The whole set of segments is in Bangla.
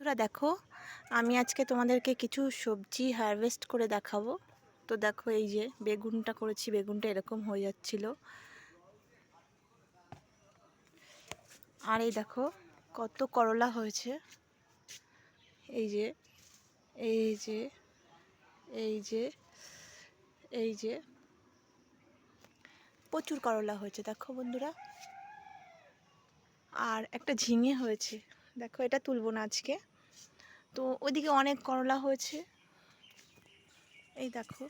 তোরা দেখো, আমি আজকে তোমাদেরকে কিছু সবজি হারভেস্ট করে দেখাবো। তো দেখো, এই যে বেগুনটা করেছি, বেগুনটা এরকম হয়ে যাচ্ছিল। আর এই দেখো, কত করলা হয়েছে। এই যে এই যে এই যে এই যে, প্রচুর করলা হয়েছে, দেখো বন্ধুরা। আর একটা ঝিঙে হয়েছে। দেখো, এটা তুলব না আজকে। তো ওইদিকে অনেক করলা হয়েছে। এই দেখো।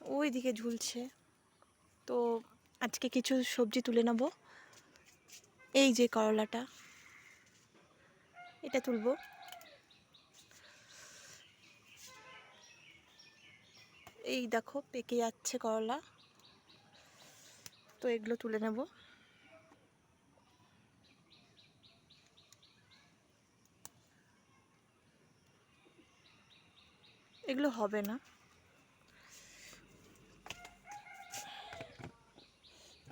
ওইদিকে ঝুলছে। তো আজকে কিছু সবজি তুলে নেব। এই যে করলাটা। এটা তুলব। এই দেখো, পেকে যাচ্ছে করলা। তো এগুলো তুলে নেব। এগুলো হবে না।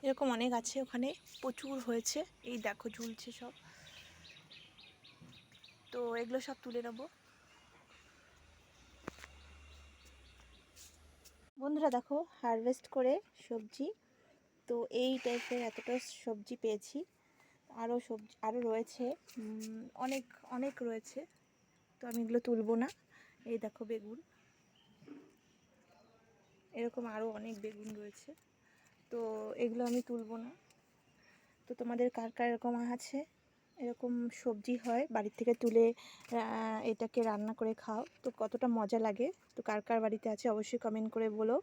এরকম অনেক আছে ওখানে, প্রচুর হয়েছে। এই দেখো ঝুলছে সব। তো এগুলো সব তুলে নেব। বন্ধুরা দেখো হারভেস্ট করে সবজি। তো এই টাইপের এতটা সবজি পেয়েছি। আরও সবজি আরও রয়েছে। অনেক অনেক রয়েছে। তো আমি এগুলো তুলবো না। এই দেখো বেগুন। এরকম আরও অনেক বেগুন রয়েছে। তো এগুলো আমি তুলব না। তো তোমাদের কার কার এরকম আছে? এরকম সবজি হয়, বাড়ির থেকে তুলে এটাকে রান্না করে খাও। তো কতটা মজা লাগে। তো কার কার বাড়িতে আছে অবশ্যই কমেন্ট করে বলো।